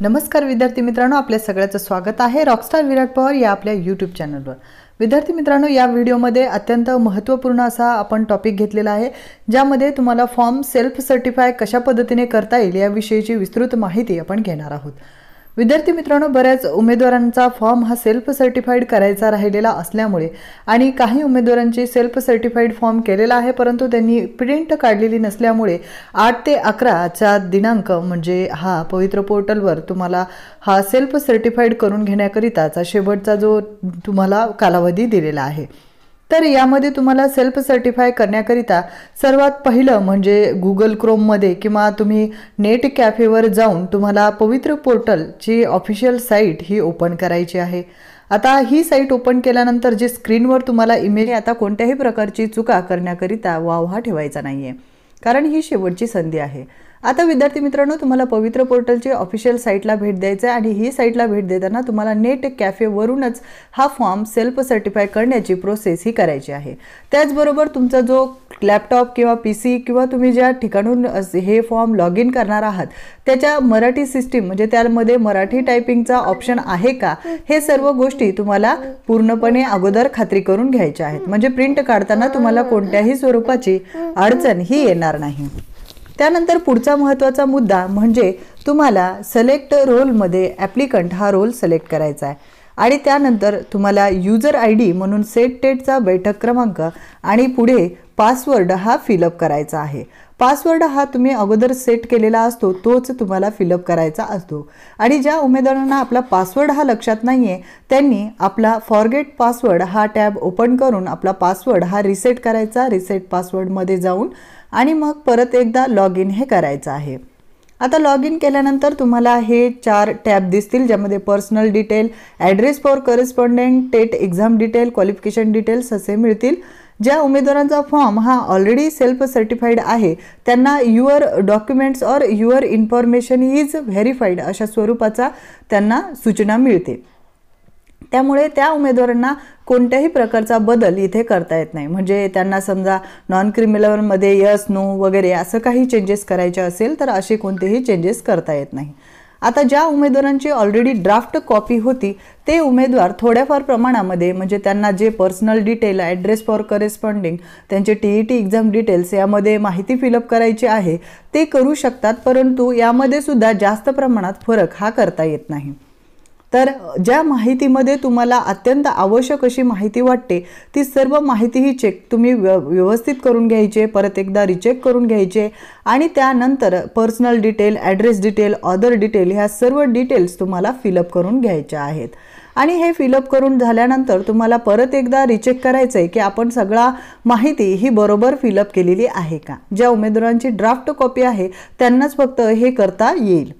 नमस्कार विद्यार्थी मित्रांनो आपल्या सगळ्याचं स्वागत आहे रॉकस्टार विराट पवार या आपल्या यूट्यूब चॅनलवर विद्यार्थी मित्रांनो या व्हिडिओमध्ये अत्यंत महत्त्वपूर्ण असा आपण टॉपिक घेतलेला आहे ज्यामध्ये तुम्हाला फॉर्म सेल्फ सर्टिफाय कशा पद्धतीने करता येईल याविषयीची विस्तृत माहिती आपण घेणार आहोत. विद्यार्थी मित्रांनो बऱ्याच उमेदवारांचा फॉर्म हा सेल्फ सर्टिफाईड करायचा राहिलेला असल्यामुळे आणि काही उमेदवारांची सेल्फ सर्टिफाईड फॉर्म केलेला आहे परंतु त्यांनी प्रिंट काढलेली नसल्यामुळे आठ ते अकराचा दिनांक म्हणजे हा पवित्र पोर्टलवर तुम्हाला हा सेल्फ सर्टिफाईड करून घेण्याकरिताचा शेवटचा जो तुम्हाला कालावधी दिलेला आहे. तर यामध्ये तुम्हाला सेल्फ सर्टिफाय करण्याकरिता सर्वात पहिलं म्हणजे गुगल क्रोममध्ये किंवा तुम्ही नेट कॅफेवर जाऊन तुम्हाला पवित्र पोर्टलची ऑफिशियल साईट ही ओपन करायची आहे. आता ही साईट ओपन केल्यानंतर जे स्क्रीनवर तुम्हाला इमेज आता कोणत्याही प्रकारची चुका करण्याकरिता वाव हा ठेवायचा नाही आहे कारण ही शेवटची संधी आहे. आता विद्यार्थी मित्रांनो तुम्हाला पवित्र पोर्टलची ऑफिशियल साईटला भेट द्यायचं आहे आणि ही साईटला भेट देताना तुम्हाला नेट कॅफेवरूनच हा फॉर्म सेल्फ सर्टिफाय करण्याची प्रोसेस ही करायची आहे. त्याचबरोबर तुमचा जो लॅपटॉप किंवा पी सी किंवा तुम्ही ज्या ठिकाणून हे फॉर्म लॉग इन करणार आहात त्याच्या मराठी सिस्टीम म्हणजे त्यामध्ये मराठी टायपिंगचा ऑप्शन आहे का? हे सर्व गोष्टी तुम्हाला पूर्णपणे अगोदर खात्री करून घ्यायच्या आहेत. म्हणजे प्रिंट काढताना तुम्हाला कोणत्याही स्वरूपाची अडचण ही येणार नाही. त्यानंतर पुढचा महत्त्वाचा मुद्दा म्हणजे तुम्हाला सिलेक्ट रोलमध्ये ॲप्लिकंट हा रोल सिलेक्ट करायचा आहे. आणि त्यानंतर तुम्हाला युजर आय डी म्हणून सेट टेटचा बैठक क्रमांक आणि पुढे पासवर्ड हा फिलअप करायचा आहे. पासवर्ड हा तुम्ही अगोदर सेट केलेला असतो तोच तुम्हाला फिलअप करायचा असतो. आणि ज्या उमेदवारांना आपला पासवर्ड हा लक्षात नाही आहे त्यांनी आपला फॉरगेट पासवर्ड हा टॅब ओपन करून आपला पासवर्ड हा रिसेट करायचा रिसेट पासवर्डमध्ये जाऊन आणि मग परत एकदा लॉग इन हे करायचं आहे. आता लॉग इन केल्यानंतर तुम्हाला हे चार टॅब दिसतील ज्यामध्ये personal detail address for correspondent TET exam detail qualification details असे मिळतील. ज्या उमेदवारांचा फॉर्म हा ऑलरेडी सेल्फ सर्टिफाईड आहे त्यांना your documents or your information is verified अशा स्वरूपाचा त्यांना सूचना मिळते. त्यामुळे त्या उमेदवारांना कोणत्याही प्रकारचा बदल इथे करता येत नाही. म्हणजे त्यांना समजा नॉन क्रिमिनलमध्ये यस नो वगैरे असं काही चेंजेस करायचे असेल तर असे कोणतेही चेंजेस करता येत नाही. आता ज्या उमेदवारांची ऑलरेडी ड्राफ्ट कॉपी होती ते उमेदवार थोड्याफार प्रमाणामध्ये म्हणजे त्यांना जे personal detail address for corresponding त्यांचे T E T exam details यामध्ये माहिती फिलअप करायची आहे ते करू शकतात परंतु यामध्ये सुद्धा जास्त प्रमाणात फरक हा करता येत नाही. तर ज्या माहितीमध्ये तुम्हाला अत्यंत आवश्यक अशी माहिती वाटते ती सर्व माहिती ही चेक तुम्ही व्य व्यवस्थित करून घ्यायचे परत एकदा रिचेक करून घ्यायचे आणि त्यानंतर personal detail address detail other detail ह्या सर्व डिटेल्स तुम्हाला फिलअप करून घ्यायच्या आहेत. आणि हे फिलअप करून झाल्यानंतर तुम्हाला परत एकदा रिचेक करायचं आहे की आपण सगळा माहिती ही बरोबर फिलअप केलेली आहे का? ज्या उमेदवारांची ड्राफ्ट कॉपी आहे त्यांनाच फक्त हे करता येईल.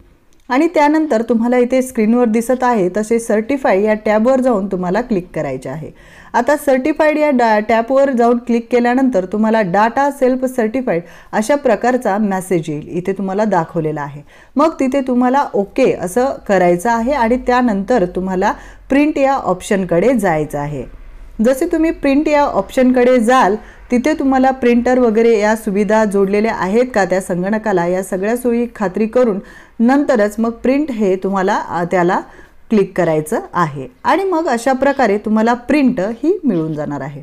आणि त्यानंतर तुम्हाला इथे स्क्रीनवर दिसत आहे तसे सर्टिफाय या टॅबवर जाऊन तुम्हाला क्लिक करायचे आहे. आता सर्टिफाईड या डा टॅबवर जाऊन क्लिक केल्यानंतर तुम्हाला डाटा सेल्फ सर्टिफाईड अशा प्रकारचा मेसेज येईल. इथे तुम्हाला दाखवलेला आहे. मग तिथे तुम्हाला ओके असं करायचं आहे आणि त्यानंतर तुम्हाला प्रिंट या ऑप्शनकडे जायचं आहे. जसे तुम्ही प्रिंट या ऑप्शनकडे जाल तिथे तुम्हाला प्रिंटर वगैरे या सुविधा जोडलेल्या आहेत का त्या संगणकाला? या सगळ्या सोयी खात्री करून नंतरच मग प्रिंट हे तुम्हाला त्याला क्लिक करायचं आहे. आणि मग अशा प्रकारे तुम्हाला प्रिंट ही मिळून जाणार आहे.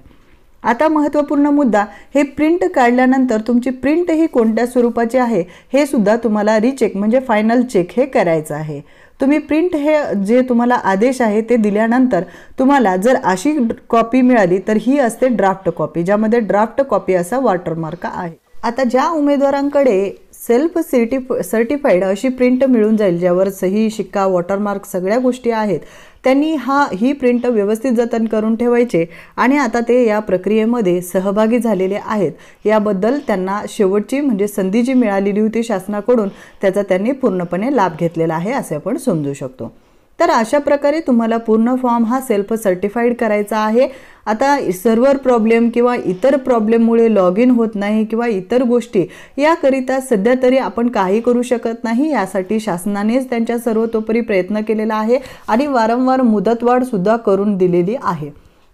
आता महत्त्वपूर्ण मुद्दा हे प्रिंट काढल्यानंतर तुमची प्रिंट ही कोणत्या स्वरूपाची आहे हे सुद्धा तुम्हाला रिचेक म्हणजे फायनल चेक हे करायचं आहे. तुम्ही प्रिंट हे जे तुम्हाला आदेश आहे ते दिल्यानंतर तुम्हाला जर अशी कॉपी मिळाली तर ही असते ड्राफ्ट कॉपी ज्यामध्ये ड्राफ्ट कॉपी असा वॉटरमार्क आहे. आता ज्या उमेदवारांकडे सेल्फ सर्टि सर्टिफाईड अशी प्रिंट मिळून जाईल ज्यावर सही शिक्का वॉटरमार्क सगळ्या गोष्टी आहेत त्यांनी हा ही प्रिंट व्यवस्थित जतन करून ठेवायचे आणि आता ते या प्रक्रियेमध्ये सहभागी झालेले आहेत. याबद्दल त्यांना शेवटची म्हणजे संधी जी मिळालेली होती शासनाकडून त्याचा त्यांनी पूर्णपणे लाभ घेतलेला आहे असे आपण समजू शकतो. तर अशा प्रकारे तुम्हाला पूर्ण फॉर्म हा सेल्फ सर्टिफाईड करायचा आहे. आता सर्व्हर प्रॉब्लेम किंवा इतर प्रॉब्लेममुळे लॉग इन होत नाही किंवा इतर गोष्टी याकरिता सध्या तरी आपण काही करू शकत नाही. यासाठी शासनानेच त्यांच्या सर्वतोपरी प्रयत्न केलेला आहे आणि वारंवार मुदतवाढसुद्धा करून दिलेली आहे.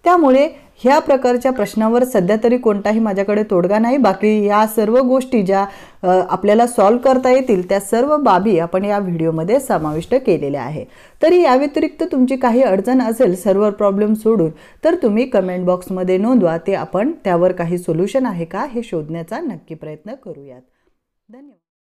त्यामुळे ह्या प्रकारच्या प्रश्नावर सध्या तरी कोणताही माझ्याकडे तोडगा नाही. बाकी या सर्व गोष्टी ज्या आपल्याला सॉल्व करता येतील त्या सर्व बाबी आपण या व्हिडिओमध्ये समाविष्ट केलेल्या आहे. तरी या व्यतिरिक्त तुमची काही अडचण असेल सर्व प्रॉब्लेम सोडून तर तुम्ही कमेंट बॉक्समध्ये नोंदवा. ते आपण त्यावर काही सोल्युशन आहे का हे शोधण्याचा नक्की प्रयत्न करूयात. धन्यवाद.